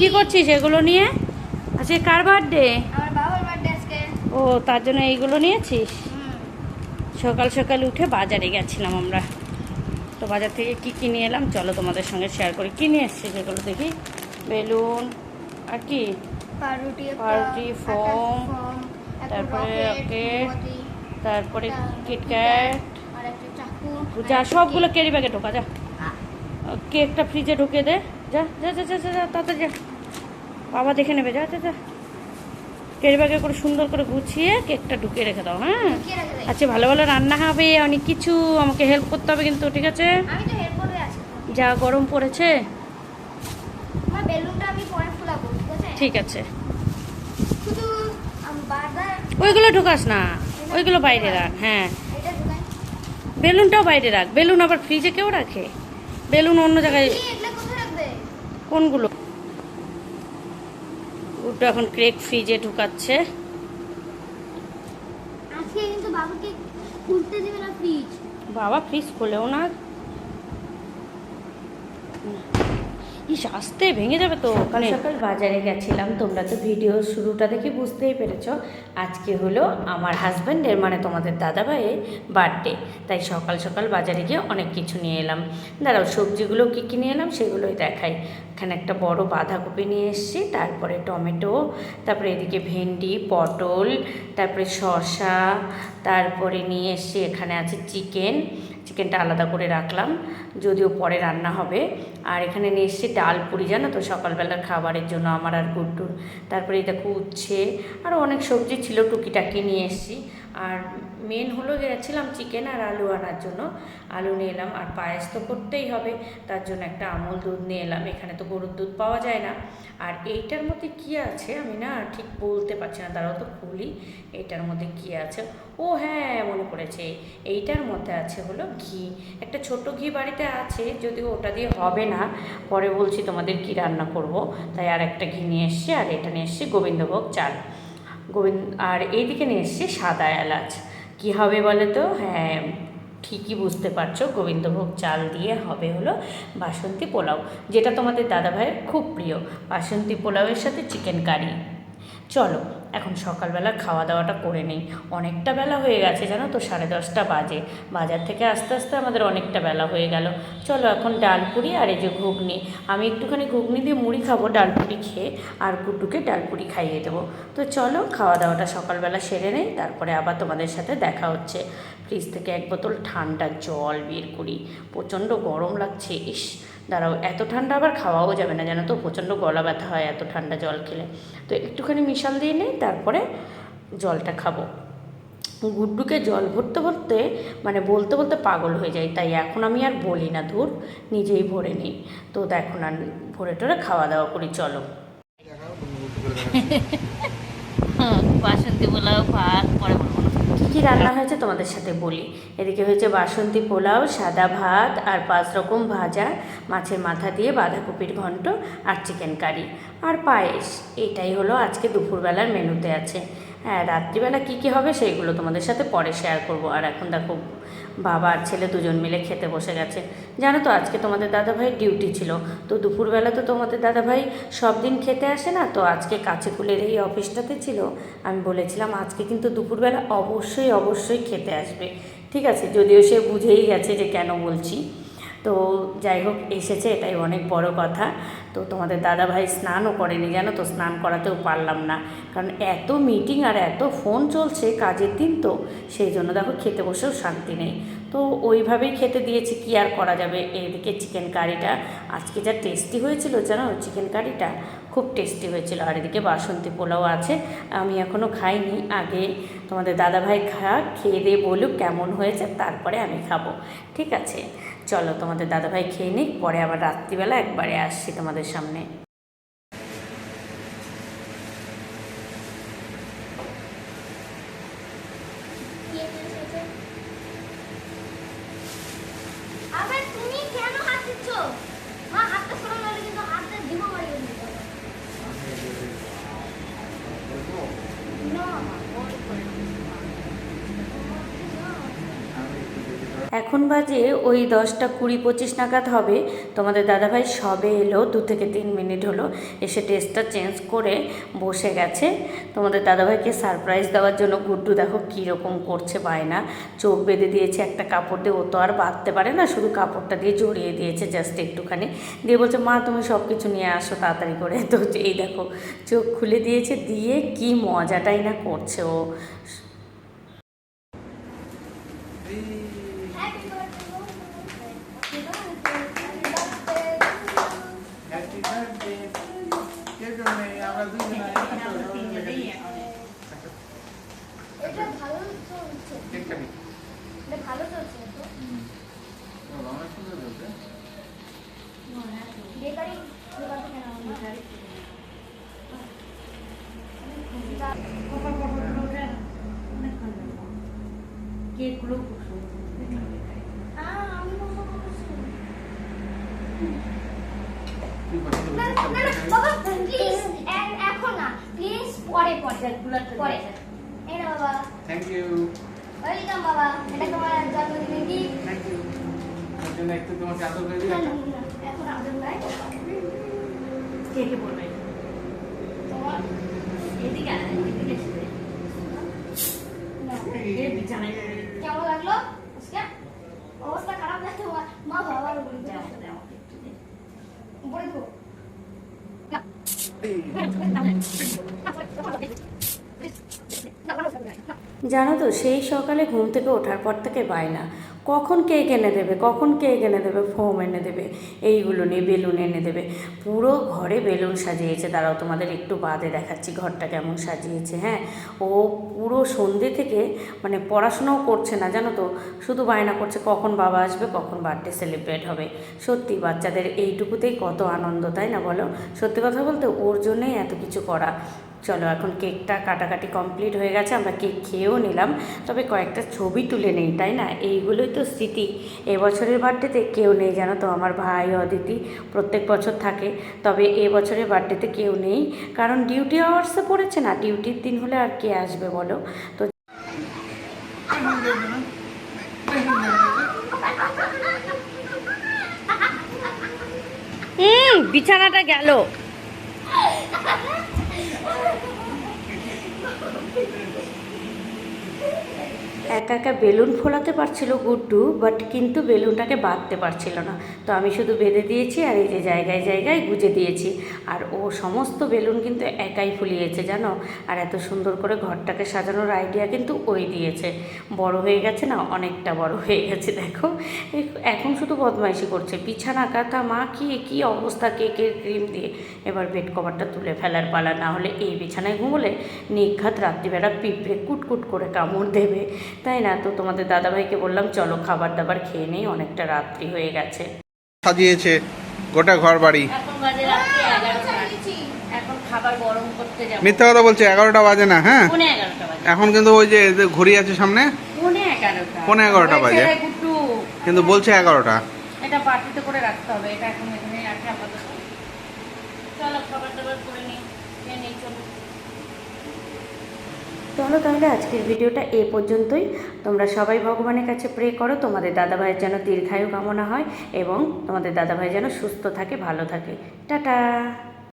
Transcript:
কি করছিস এগুলো নিয়ে? আজকে কার বার্থডে আমার বাবার বার্থডে আজকে। ও তার জন্য এইগুলো নিয়েছিস? সকাল সকাল উঠে বাজারে গেছিলাম আমরা। তো বাজার থেকে কি কি নিয়ে এলাম? চলো তোমাদের সঙ্গে শেয়ার করি। কি নিয়ে এসছি সেগুলো দেখি? বেলুন আর কি? পাউরুটি ফোম, তারপরে rocket, তারপরে কিটক্যাট আর একটা চাকু যা সবগুলো। ক্যারি ব্যাগে ঢোকা যা। কেকটা ফ্রিজে ঢুকিয়ে দে। যা যা যা যা যা, যা তাড়াতাড়ি যা। বাবা দেখে নেবে যা যা ক্যারি ব্যাগে করে সুন্দর করে গুছিয়ে কেকটা ঢুকিয়ে রেখে দাও হ্যাঁ? আচ্ছা ভালো ভালো রান্না হবে অনেক কিছু আমাকে হেল্প করতে হবে কিন্তু ঠিক আছে? যা গরম পড়েছে। ঠিক আছে? ওইগুলো ঢুকাস না। ওইগুলো বাইরে রাখ হ্যাঁ। বেলুনটাও বাইরে রাখ। বেলুন আবার ফ্রিজে কেউ রাখে? বেলুন অন্য জায়গায় কোনগুলো? ওটা এখন ক্রেক ফ্রিজে ঢুকাচ্ছে। বাবা ফ্রিজ খোলেও না। ইস আসতে ভেঙে যাবে তো ওখানে সকাল বাজারে গেছিলাম তোমরা তো ভিডিও শুরুটা দেখে বুঝতেই পেরেছ। আজকে হলো আমার হাজব্যান্ডের মানে তোমাদের দাদা ভাইয়ের বার্থডে। তাই সকাল সকাল বাজারে গিয়ে অনেক কিছু নিয়ে এলাম। দাঁড়াও সবজিগুলো কী কী নিয়ে এলাম সেগুলোই দেখাই। এখানে একটা বড় বাঁধাকপি নিয়ে এসেছি তারপরে টমেটো তারপরে এদিকে ভেন্ডি পটল তারপরে শসা তারপরে নিয়ে এসেছি এখানে আছে চিকেন। চিকেনটা আলাদা করে রাখলাম যদিও পরে রান্না হবে। আর এখানে নিয়ে এসেছি ডাল পুরি, জানো তো? সকালবেলার খাবারের জন্য আমার আর গুড্ডুর। তারপরে এটা উচ্ছে আরও অনেক সবজি ছিল, টুকিটাকি নিয়ে এসেছি। আর মেন হলো গেছিলাম চিকেন আর আলু আনার জন্য। আলু নিয়ে এলাম, আর পায়েস তো করতেই হবে, তার জন্য একটা আমল দুধ নিয়ে এলাম। এখানে তো গরুর দুধ পাওয়া যায় না। আর এইটার মধ্যে কি আছে আমি না ঠিক বলতে পারছি না তারাও তো খুলি। এইটার মধ্যে কি আছে? ও হ্যাঁ মনে পড়েছে। এইটার মধ্যে আছে হলো ঘি। একটা ছোট ঘি বাড়িতে আছে, যদিও ওটা দিয়ে হবে না। পরে বলছি তোমাদের কি রান্না করব। তাই আর একটা ঘি নিয়ে এসছি, আর এটা নিয়ে এসছি গোবিন্দভোগ চাল। গোবিন্দ, আর এইদিকে নিয়ে এসছি সাদা এলাচ। কী হবে বলে তো হ্যাঁ ঠিকই বুঝতে পারছ, গোবিন্দভোগ চাল দিয়ে হবে হলো বাসন্তী পোলাও, যেটা তোমাদের দাদাভাইয়ের খুব প্রিয়। বাসন্তী পোলাওয়ের সাথে চিকেন কারি চলো, এখন সকালবেলা খাওয়া দাওয়াটা করে নিই। অনেকটা বেলা হয়ে গেছে, জানো তো? সাড়ে দশটা বাজে। বাজার থেকে আস্তে আস্তে আমাদের অনেকটা বেলা হয়ে গেল। চলো এখন ডালপুরি আর এই যে ঘুগনি। আমি একটুখানি ঘুগনি দিয়ে মুড়ি খাব, ডাল ডালপুরি খেয়ে, আর গুড্ডুকে ডালপুরি খাইয়ে দেবো। তো চলো খাওয়া দাওয়াটা সকালবেলা সেরে নেই, তারপরে আবার তোমাদের সাথে দেখা হচ্ছে। ফ্রিজ থেকে এক বোতল ঠান্ডা জল বের করি। প্রচণ্ড গরম লাগছে, ইস! দাঁড়াও, এত ঠান্ডা আবার খাওয়াও যাবে না, জানো তো? প্রচণ্ড গলা ব্যথা হয় এত ঠান্ডা জল খেলে। তো একটুখানি মিশাল দিয়ে নিই তারপরে জলটা খাব। গুড্ডুকে জল ভরতে ভরতে মানে বলতে বলতে পাগল হয়ে যায় তাই এখন আমি আর বলি না, ধুর, নিজেই ভরে নিই। তো এখন আর ভরে টরে খাওয়া দাওয়া করি, চলো। বাসন্তী পোলাও ভাত, পরে বলব। কী রান্না হয়েছে তোমাদের সাথে বলি। এদিকে হয়েছে বাসন্তী পোলাও, সাদা ভাত আর পাঁচ রকম ভাজা, মাছের মাথা দিয়ে বাঁধাকপির ঘন্ট আর চিকেন কারি আর পায়েস, এটাই হলো আজকে দুপুরবেলার মেনুতে আছে। হ্যাঁ রাত্রিবেলা কী কী হবে সেইগুলো তোমাদের সাথে পরে শেয়ার করব। আর এখন দেখো, বাবা আর ছেলে দুজন মিলে খেতে বসে গেছে। জানো তো, আজকে তোমাদের দাদাভাইয়ের ডিউটি ছিল। তো দুপুরবেলা তো তোমাদের দাদাভাই সব দিন খেতে আসে না, তো আজকে কাছে কাছেকুলের এই অফিসটাতে ছিল। আমি বলেছিলাম, আজকে কিন্তু দুপুরবেলা অবশ্যই অবশ্যই খেতে আসবে। ঠিক আছে, যদিও সে বুঝেই গেছে যে কেন বলছি। তো যাই হোক, এসেছে, এটাই অনেক বড় কথা। তো তোমাদের দাদা ভাই স্নানও করেনি, জানো তো? স্নান করাতেও পারলাম না। কারণ এত মিটিং আর এত ফোন চলছে কাজের দিন তো, সেই জন্য দেখো খেতে বসেও শান্তি নেই। তো ওইভাবেই খেতে দিয়েছি, কি আর করা যাবে? এদিকে চিকেন কারিটা আজকে যা টেস্টি হয়েছিল জানো? চিকেন কারিটা খুব টেস্টি হয়েছিল। আর এদিকে বাসন্তী পোলাও আছে, আমি এখনও খাইনি। আগে তোমাদের দাদাভাই খা, খেয়ে দিয়ে বলুক কেমন হয়েছে, তারপরে আমি খাব। ঠিক আছে? চলো তোমাদের দাদাভাই খেয়ে নিক, পরে আবার রাত্রিবেলা একবারে আসছি তোমাদের সামনে আবার তুমি কেন হাত দিচ্ছ মা হাতটা সরানো হলে কিন্তু হাতটা দিব মারিয়ে দিতে না মা, বল করে না। না। এখন বাজে ওই দশটা কুড়ি পঁচিশ নাগাদ হবে। তোমাদের দাদাভাই সবে এলো, দু থেকে তিন মিনিট হলো। এসে টেস্টটা চেঞ্জ করে বসে গেছে। তোমাদের দাদাভাইকে সারপ্রাইজ দেওয়ার জন্য, গুড্ডু দেখো কীরকম করছে বায়না। চোখ বেঁধে দিয়েছে একটা কাপড় দিয়ে। ও তো আর বাঁধতে পারে না, শুধু কাপড়টা দিয়ে জড়িয়ে দিয়েছে জাস্ট একটুখানি। দিয়ে বলছে, মা, তুমি সব কিছু নিয়ে আসো তাড়াতাড়ি করে। তো এই দেখো, চোখ খুলে দিয়েছে, দিয়ে কি মজাটাই না করছে ও হ্যাপি বার্থডে হ্যাপি বার্থডে কে জন্য আমরা দুজনে এটা ভালো চলছে কেক কাটি এটা ভালো চলছে তো অনেক সুন্দর চলছে বেকারি দোকান থেকে নাও বেকারি কেকগুলো আমি বলব তুই পছন্দ না না না বাবা প্লিজ এখন না প্লিজ পরে পরে পরে এই না বাবা থ্যাংক ইউ ওয়েলকাম বাবা এটা তোমার জন্মদিনের গিফট থ্যাংক ইউ ওর জন্য একটু তোমাকে আদর করে দিই এখন আমাদের নাই কেমন লাগল? অবস্থা খারাপ মা বাবার। উপরে দেবো জানো তো সেই সকালে ঘুম থেকে ওঠার পর থেকে বায়না। কখন কেক এনে দেবে, কখন কেক এনে দেবে ফোম এনে দেবে, এইগুলো নিয়ে বেলুন এনে দেবে। পুরো ঘরে বেলুন সাজিয়েছে। দাঁড়াও, তোমাদের একটু বাদে দেখাচ্ছি ঘরটা কেমন সাজিয়েছে হ্যাঁ? ও পুরো সন্ধে থেকে মানে পড়াশোনাও করছে না, জানো তো? শুধু বায়না করছে কখন বাবা আসবে, কখন বার্থডে সেলিব্রেট হবে। সত্যি, বাচ্চাদের এইটুকুতেই কত আনন্দ, তাই না বলো? সত্যি কথা বলতে, ওর জন্যেই এত কিছু করা। চলো, এখন কেকটা কাটাকাটি কমপ্লিট হয়ে গেছে, আমরা কেক খেয়েও নিলাম। তবে কয়েকটা ছবি তুলে নেই, তাই না? এইগুলোই তো স্মৃতি। এবছরের বার্থডেতে কেউ নেই, জানো তো, আমার ভাই, অদিতি, প্রত্যেক বছর থাকে। তবে এ বছরের বার্থডেতে কেউ নেই, কারণ ডিউটি আওয়ার্সে পড়েছে না। ডিউটির দিন হলে আর কে আসবে বলো? তো বিছানাটা গেল। একা একা বেলুন ফোলাতে পারছিল গুড্ডু বাট কিন্তু বেলুনটাকে বাঁধতে পারছিল না। তো আমি শুধু বেঁধে দিয়েছি আর এই যে জায়গায় জায়গায় গুজে দিয়েছি। আর ও সমস্ত বেলুন কিন্তু একাই ফুলিয়েছে, জানো? আর এত সুন্দর করে ঘরটাকে সাজানোর আইডিয়া কিন্তু ওই দিয়েছে। বড় হয়ে গেছে না, অনেকটা বড় হয়ে গেছে, দেখো। এখন শুধু বদমাইশি করছে। বিছানা, কাঁথা, মা, কি কি অবস্থা কেকের ক্রিম দিয়ে? এবার বেড কভারটা তুলে ফেলার পালা, না হলে এই বিছানায় ঘুমোলে নিঘাত রাত্রিবেলা পিঁপড়ে কুটকুট করে কামড় দেবে। তাই না? তো তোমাদের দাদাভাইকে বললাম চলো খাবার দাবার খেয়ে নেই অনেকটা রাত্রি হয়ে গেছে। সাজিয়েছে গোটা ঘর বাড়ি এখন বাজে রাত্রি এখন খাবার গরম করতে যাব। মিথ্যা কথা বলছে এগারোটা বাজে না হ্যাঁ? এখন কিন্তু ওই যে ঘড়ি আছে সামনে? পৌনে এগারোটা। বাজে। কিন্তু বলছে এগারোটা। এটা বাটিতে করে রাখতে হবে এটা এখন এখানে চলো খাবার দাবার করে নিই নিই চলো। চলো তাহলে আজকের ভিডিওটা এ পর্যন্তই। তোমরা সবাই ভগবানের কাছে প্রে করো, তোমাদের দাদাভাইয়ের যেন দীর্ঘায়ু কামনা হয় এবং তোমাদের দাদাভাই যেন সুস্থ থাকে, ভালো থাকে। টাটা!